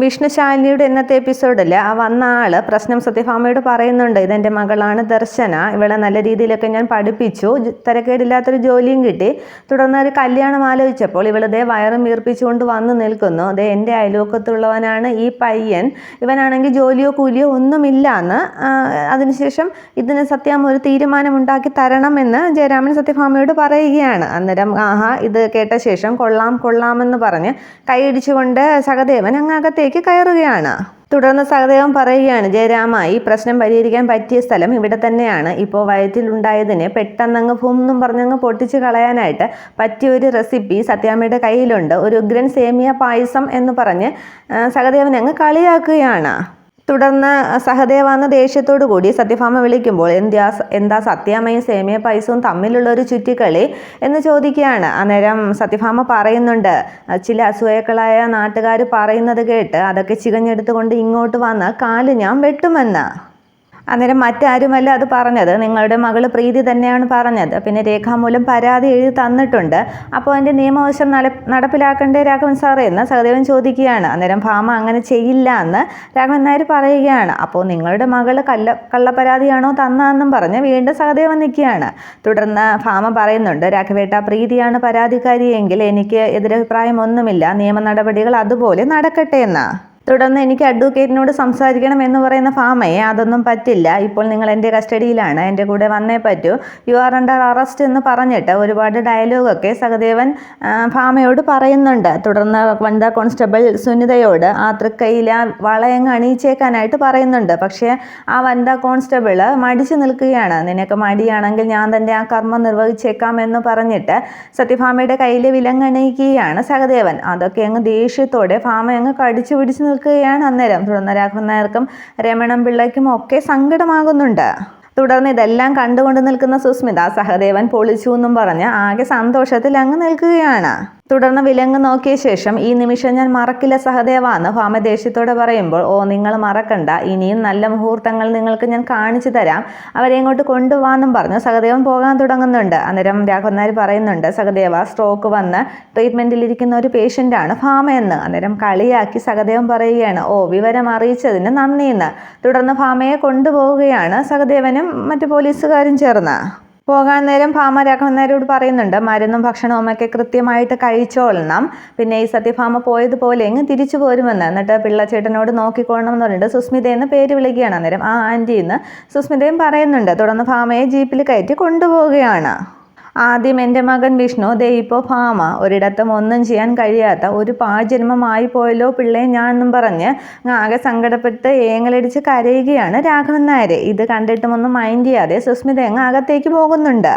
വിഷ്ണുശാലിനിയുടെ ഇന്നത്തെ എപ്പിസോഡിൽ ആ വന്ന ആൾ പ്രശ്നം സത്യഭാമയോട് പറയുന്നുണ്ട്. ഇതെന്റെ മകളാണ് ദർശന. ഇവളെ നല്ല രീതിയിലൊക്കെ ഞാൻ പഠിപ്പിച്ചു. തിരക്കേടില്ലാത്തൊരു ജോലിയും കിട്ടി. തുടർന്ന് ഒരു കല്യാണം ആലോചിച്ചപ്പോൾ ഇവളിതേ വയറും വീർപ്പിച്ചുകൊണ്ട് വന്നു നിൽക്കുന്നു. അതേ എന്റെ അയലോക്കത്തുള്ളവനാണ് ഈ പയ്യൻ. ഇവനാണെങ്കിൽ ജോലിയോ കൂലിയോ ഒന്നുമില്ല എന്ന് അതിനുശേഷം ഇതിന് സത്യം ഒരു തീരുമാനമുണ്ടാക്കി തരണമെന്ന് ജയരാമൻ സത്യഭാമയോട് പറയുകയാണ്. അന്നേരം ആഹാ ഇത് കേട്ട ശേഷം കൊള്ളാം കൊള്ളാമെന്ന് പറഞ്ഞ് കൈയിടിച്ചുകൊണ്ട് സഹദേവൻ അങ്ങ് അകത്തേക്ക് കയറുകയാണ്. തുടർന്ന് സഹദേവൻ പറയുകയാണ് ജയരാമ ഈ പ്രശ്നം പരിഹരിക്കാൻ പറ്റിയ സ്ഥലം ഇവിടെ തന്നെയാണ്. ഇപ്പോൾ വയറ്റിലുണ്ടായതിനെ പെട്ടെന്നങ്ങ് ഫും പറഞ്ഞങ്ങ് പൊട്ടിച്ച് കളയാനായിട്ട് പറ്റിയ ഒരു റെസിപ്പി സത്യാമ്മയുടെ കയ്യിലുണ്ട്. ഒരു ഉഗ്രൻ സേമിയ പായസം എന്ന് പറഞ്ഞ് സഹദേവൻ അങ്ങ് കളിയാക്കുകയാണ്. തുടർന്ന് സഹദേവാന്ന ദേഷ്യത്തോടു കൂടി സത്യഭാമ വിളിക്കുമ്പോൾ എന്താ എന്താ സത്യാമ്മയും സേമിയ പൈസവും തമ്മിലുള്ള ഒരു ചുറ്റിക്കളി എന്ന് ചോദിക്കുകയാണ്. അന്നേരം സത്യഭാമ പറയുന്നുണ്ട്. ചില അസൂയക്കളായ നാട്ടുകാർ പറയുന്നത് കേട്ട് അതൊക്കെ ചികഞ്ഞെടുത്തുകൊണ്ട് ഇങ്ങോട്ട് വന്നാൽ കാൽ ഞാൻ വെട്ടുമെന്ന്. അന്നേരം മറ്റാരുമല്ല അത് പറഞ്ഞത്. നിങ്ങളുടെ മകൾ പ്രീതി തന്നെയാണ് പറഞ്ഞത്. പിന്നെ രേഖാമൂലം പരാതി എഴുതി തന്നിട്ടുണ്ട്. അപ്പോൾ അതിന്റെ നിയമവശം നടപ്പിലാക്കേണ്ടേ രാഘവൻ സാറേ എന്ന് സഹദേവൻ ചോദിക്കുകയാണ്. അന്നേരം ഭാമ അങ്ങനെ ചെയ്യില്ല എന്ന് രാഘവൻ നായർ പറയുകയാണ്. അപ്പോൾ നിങ്ങളുടെ മകൾ കല്ല കള്ളപ്പരാതിയാണോ തന്നതെന്നും പറഞ്ഞ് വീണ്ടും സഹദേവൻ നിൽക്കുകയാണ്. തുടർന്ന് ഭാമ പറയുന്നുണ്ട് രാഘവേട്ട പ്രീതിയാണ് പരാതിക്കാരിയെങ്കിൽ എനിക്ക് എതിരഭിപ്രായം ഒന്നുമില്ല നിയമ നടപടികൾ അതുപോലെ നടക്കട്ടെ എന്ന്. തുടർന്ന് എനിക്ക് അഡ്വക്കേറ്റിനോട് സംസാരിക്കണം എന്ന് പറയുന്ന ഫാമയെ അതൊന്നും പറ്റില്ല. ഇപ്പോൾ നിങ്ങൾ എന്റെ കസ്റ്റഡിയിലാണ് എന്റെ കൂടെ വന്നേ പറ്റൂ. യു ആർ അണ്ടർ അറസ്റ്റ് എന്ന് പറഞ്ഞിട്ട് ഒരുപാട് ഡയലോഗൊക്കെ സഹദേവൻ ഫാമയോട് പറയുന്നുണ്ട്. തുടർന്ന് വനിതാ കോൺസ്റ്റബിൾ സുനിതയോട് ആ തൃക്കൈയിൽ ആ വളയങ്ങ് അണിയിച്ചേക്കാനായിട്ട് പറയുന്നുണ്ട്. പക്ഷേ ആ വനിതാ കോൺസ്റ്റബിൾ മടിച്ചു നിൽക്കുകയാണ്. നിനക്ക് മടിയാണെങ്കിൽ ഞാൻ തന്നെ ആ കർമ്മം നിർവഹിച്ചേക്കാം എന്ന് പറഞ്ഞിട്ട് സത്യഭാമയുടെ കയ്യിൽ വിലങ്ങണിയിക്കുകയാണ് സഹദേവൻ. അതൊക്കെ അങ്ങ് ദേഷ്യത്തോടെ ഫാമയങ്ങ് കടിച്ചു പിടിച്ച് നിൽക്കുകയാണ് അന്നേരം. തുടർന്ന് രാഘവൻ നായർക്കും രമണം പിള്ളയ്ക്കും ഒക്കെ സങ്കടമാകുന്നുണ്ട്. തുടർന്ന് ഇതെല്ലാം കണ്ടുകൊണ്ട് നിൽക്കുന്ന സുസ്മിത സഹദേവൻ പൊളിച്ചു എന്നും പറഞ്ഞ് ആകെ സന്തോഷത്തിൽ അങ്ങ് നിൽക്കുകയാണ്. തുടർന്ന് വിലങ്ങ് നോക്കിയ ശേഷം ഈ നിമിഷം ഞാൻ മറക്കില്ല സഹദേവ എന്ന് ഭാമ ദേഷ്യത്തോടെ പറയുമ്പോൾ ഓ നിങ്ങൾ മറക്കണ്ട. ഇനിയും നല്ല മുഹൂർത്തങ്ങൾ നിങ്ങൾക്ക് ഞാൻ കാണിച്ചു തരാം. അവരെ ഇങ്ങോട്ട് കൊണ്ടുപോകാമെന്നും പറഞ്ഞു. സഹദേവൻ പോകാൻ തുടങ്ങുന്നുണ്ട്. അന്നേരം രാഘവൻ നായർ പറയുന്നുണ്ട് സഹദേവ സ്ട്രോക്ക് വന്ന് ട്രീറ്റ്മെന്റിലിരിക്കുന്ന ഒരു പേഷ്യന്റാണ് ഭാമ എന്ന്. അന്നേരം കളിയാക്കി സഹദേവൻ പറയുകയാണ് ഓ വിവരം അറിയിച്ചതിന് നന്ദിയെന്ന് തുടർന്ന് ഭാമയെ കൊണ്ടുപോവുകയാണ് സഹദേവനും മറ്റു പോലീസുകാരും ചേർന്ന്. പോകാൻ നേരം ഭാമ രാഘവൻ നായരോട് പറയുന്നുണ്ട് മരുന്നും ഭക്ഷണവും ഒക്കെ കൃത്യമായിട്ട് കഴിച്ചോളണം. പിന്നെ ഈ സത്യഭാമ പോയതുപോലെ എങ്ങ് തിരിച്ചു പോരുമെന്ന്. എന്നിട്ട് പിള്ളച്ചേട്ടനോട് നോക്കിക്കോളണം എന്ന് പറഞ്ഞിട്ട് സുസ്മിത എന്ന് പേര് വിളിക്കുകയാണ് അന്നേരം ആ ആന്റി എന്ന് സുസ്മിതയും പറയുന്നുണ്ട് തുടർന്ന് ഭാമയെ ജീപ്പിൽ കയറ്റി കൊണ്ടുപോവുകയാണ്. ആദ്യം എന്റെ മകൻ വിഷ്ണു ദേ ഇപ്പോൾ ഫാമ ഒരിടത്തും ഒന്നും ചെയ്യാൻ കഴിയാത്ത ഒരു പാജന്മമായി പോയല്ലോ പിള്ളേ ഞാൻ എന്നും പറഞ്ഞ് ആകെ സങ്കടപ്പെട്ട് ഏങ്ങലടിച്ച് കരയുകയാണ് രാഘവൻ നായർ ഇത് കണ്ടിട്ടും ഒന്നും മൈൻഡ് ചെയ്യാതെ സുസ്മിത അങ്ങ് അകത്തേക്ക് പോകുന്നുണ്ട്.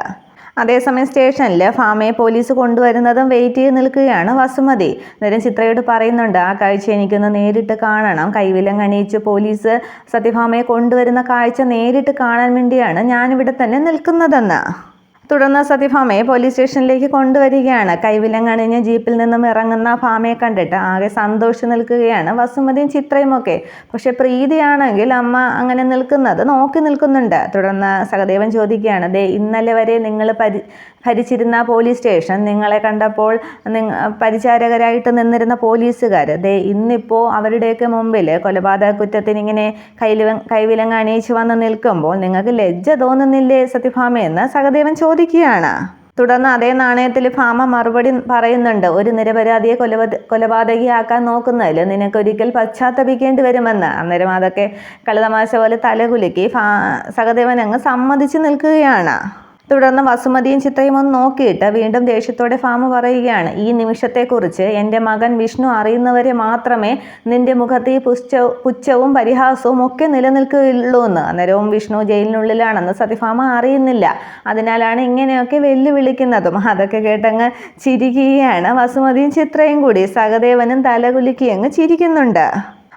അതേസമയം സ്റ്റേഷനിൽ ഫാമയെ പോലീസ് കൊണ്ടുവരുന്നതും വെയിറ്റ് ചെയ്ത് നിൽക്കുകയാണ് വസുമതി. അന്നേരം ചിത്രയോട് പറയുന്നുണ്ട് ആ കാഴ്ച എനിക്കൊന്ന് നേരിട്ട് കാണണം. കൈവിലങ്ങണിയിച്ച് പോലീസ് സത്യഭാമയെ കൊണ്ടുവരുന്ന കാഴ്ച നേരിട്ട് കാണാൻ വേണ്ടിയാണ് ഞാനിവിടെ തന്നെ നിൽക്കുന്നതെന്ന്. തുടർന്ന് സതിഭാമയെ പോലീസ് സ്റ്റേഷനിലേക്ക് കൊണ്ടുവരികയാണ്. കൈവിലങ്ങണിഞ്ഞ് ജീപ്പിൽ നിന്നും ഇറങ്ങുന്ന ഭാമയെ കണ്ടിട്ട് ആകെ സന്തോഷം നിൽക്കുകയാണ് വസുമതിയും ചിത്രയും ഒക്കെ. പക്ഷെ പ്രീതിയാണെങ്കിൽ അമ്മ അങ്ങനെ നിൽക്കുന്നത് നോക്കി നിൽക്കുന്നുണ്ട്. തുടർന്ന് സഹദേവൻ ചോദിക്കുകയാണ് ദേ ഇന്നലെ വരെ നിങ്ങൾ പരി ഭരിച്ചിരുന്ന പോലീസ് സ്റ്റേഷൻ നിങ്ങളെ കണ്ടപ്പോൾ പരിചാരകരായിട്ട് നിന്നിരുന്ന പോലീസുകാർ ദേ ഇന്നിപ്പോൾ അവരുടെയൊക്കെ മുമ്പിൽ കൊലപാതക കുറ്റത്തിന് ഇങ്ങനെ കൈലി കൈവിലങ്ങ് അണിയിച്ചു വന്ന് നിൽക്കുമ്പോൾ നിങ്ങൾക്ക് ലജ്ജ തോന്നുന്നില്ലേ സത്യഭാമയെന്ന് സഹദേവൻ ചോദിക്കുകയാണ്. തുടർന്ന് അതേ നാണയത്തിൽ ഭാമ മറുപടി പറയുന്നുണ്ട് ഒരു നിരപരാധിയെ കൊലപ കൊലപാതകിയാക്കാൻ നോക്കുന്നതിൽ നിനക്കൊരിക്കൽ പശ്ചാത്തപിക്കേണ്ടി വരുമെന്ന്. അന്നേരം അതൊക്കെ കളിതമാശ പോലെ തലകുലുക്കി സഹദേവൻ അങ്ങ് സമ്മതിച്ചു നിൽക്കുകയാണ്. തുടർന്ന് വസുമതിയും ചിത്രയും ഒന്ന് നോക്കിയിട്ട് വീണ്ടും ദേഷ്യത്തോടെ ഫാമ പറയുകയാണ് ഈ നിമിഷത്തെക്കുറിച്ച് എന്റെ മകൻ വിഷ്ണു അറിയുന്നവരെ മാത്രമേ നിന്റെ മുഖത്ത് ഈ പുച്ഛ പുച്ഛവും പരിഹാസവും ഒക്കെ നിലനിൽക്കുകയുള്ളൂ എന്ന് അന്നേരവും വിഷ്ണു ജയിലിനുള്ളിലാണെന്ന് സതിഫാമ അറിയുന്നില്ല. അതിനാലാണ് ഇങ്ങനെയൊക്കെ വെല്ലുവിളിക്കുന്നതും. അതൊക്കെ കേട്ടങ്ങ് ചിരിക്കുകയാണ് വസുമതിയും ചിത്രയും കൂടി. സഹദേവനും തലകുലുക്കി അങ്ങ് ചിരിക്കുന്നുണ്ട്.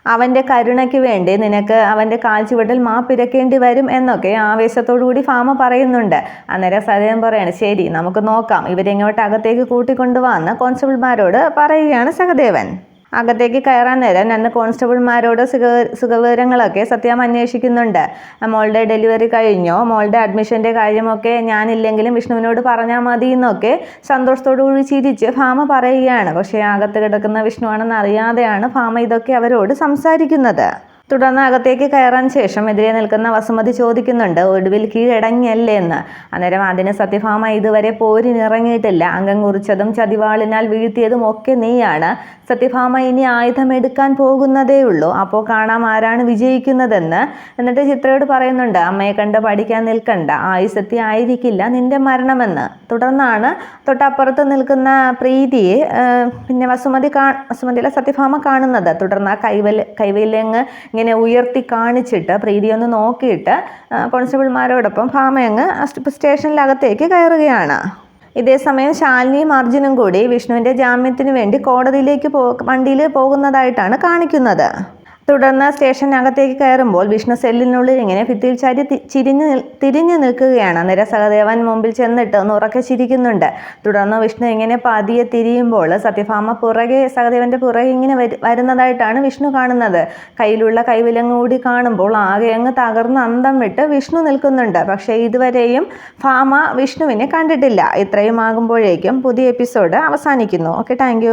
അവന്റെ കരുണയ്ക്ക് വേണ്ടി നിനക്ക് അവന്റെ കാൽച്ചുവട്ടിൽ മാപ്പിരക്കേണ്ടി വരും എന്നൊക്കെ ആവേശത്തോടു കൂടി ഫാമ പറയുന്നുണ്ട്. അന്നേരം സദയം പറയാണ് ശരി നമുക്ക് നോക്കാം. ഇവരെങ്ങോട്ട് അകത്തേക്ക് കൂട്ടിക്കൊണ്ടുവന്ന് കോൺസ്റ്റബിൾമാരോട് പറയുകയാണ് സഹദേവൻ. അകത്തേക്ക് കയറാൻ നേരം രണ്ട് കോൺസ്റ്റബിൾമാരോട് സുഖ സുഖവിവരങ്ങളൊക്കെ സത്യം അന്വേഷിക്കുന്നുണ്ട്. മോളുടെ ഡെലിവറി കഴിഞ്ഞോ? മോളുടെ അഡ്മിഷന്റെ കാര്യമൊക്കെ ഞാനില്ലെങ്കിലും വിഷ്ണുവിനോട് പറഞ്ഞാൽ മതി എന്നൊക്കെ സന്തോഷത്തോടു കൂടി ചിരിച്ച് ഭാമ പറയുകയാണ്. പക്ഷേ അകത്ത് കിടക്കുന്ന വിഷ്ണുവാണെന്ന് അറിയാതെയാണ് ഫാമ ഇതൊക്കെ അവരോട് സംസാരിക്കുന്നത്. തുടർന്ന് അകത്തേക്ക് കയറാൻ ശേഷം എതിരെ നിൽക്കുന്ന വസുമതി ചോദിക്കുന്നുണ്ട് ഒടുവിൽ കീഴടങ്ങിയല്ലേ എന്ന് അന്നേരം അതിന് സത്യഭാമ ഇതുവരെ പോരിനിറങ്ങിയിട്ടില്ല അംഗം കുറിച്ചതും ചതിവാളിനാൽ വീഴ്ത്തിയതും ഒക്കെ നീയാണ്. സത്യഭാമ ഇനി ആയുധം എടുക്കാൻ ഉള്ളൂ അപ്പോൾ കാണാം ആരാണ് വിജയിക്കുന്നതെന്ന്. എന്നിട്ട് ചിത്രയോട് പറയുന്നുണ്ട് അമ്മയെ കണ്ട് പഠിക്കാൻ നിൽക്കണ്ട. ആയുസത്തി ആയിരിക്കില്ല നിന്റെ മരണമെന്ന്. തുടർന്നാണ് തൊട്ടപ്പുറത്ത് നിൽക്കുന്ന പ്രീതിയെ പിന്നെ വസുമതി കാ വസുമതിയിലെ സത്യഭാമ കാണുന്നത്. തുടർന്ന് ആ കൈവൽ കൈവല്യങ്ങ് ഇങ്ങനെ ഉയർത്തി കാണിച്ചിട്ട് പ്രീതി ഒന്ന് നോക്കിയിട്ട് കോൺസ്റ്റബിൾമാരോടൊപ്പം ഭാമയങ്ങ് സ്റ്റ- സ്റ്റേഷനിലകത്തേക്ക് കയറുകയാണ്. ഇതേസമയം ശാലിനിയും അർജുനും കൂടി വിഷ്ണുവിന്റെ ജാമ്യത്തിന് വേണ്ടി കോടതിയിലേക്ക് പോ വണ്ടിയിൽ പോകുന്നതായിട്ടാണ് കാണിക്കുന്നത്. തുടർന്ന് സ്റ്റേഷനകത്തേക്ക് കയറുമ്പോൾ വിഷ്ണു സെല്ലിനുള്ളിൽ ഇങ്ങനെ ഭിത്തിയിൽ ചാരി ചിരിഞ്ഞു തിരിഞ്ഞു നിൽക്കുകയാണ്. അന്നേരം സഹദേവൻ മുമ്പിൽ ചെന്നിട്ട് ഒന്ന് ഉറക്കെ ചിരിക്കുന്നുണ്ട്. തുടർന്ന് വിഷ്ണു ഇങ്ങനെ പതിയെ തിരിയുമ്പോൾ സത്യഭാമ പുറകെ സഹദേവന്റെ പുറകെ ഇങ്ങനെ വരുന്നതായിട്ടാണ് വിഷ്ണു കാണുന്നത്. കയ്യിലുള്ള കൈവിലങ്ങ് കൂടി കാണുമ്പോൾ ആകെ അങ്ങ് തകർന്ന് അന്തം വിട്ട് വിഷ്ണു നിൽക്കുന്നുണ്ട്. പക്ഷേ ഇതുവരെയും ഫാമ വിഷ്ണുവിനെ കണ്ടിട്ടില്ല. ഇത്രയും ആകുമ്പോഴേക്കും പുതിയ എപ്പിസോഡ് അവസാനിക്കുന്നു. Okay thank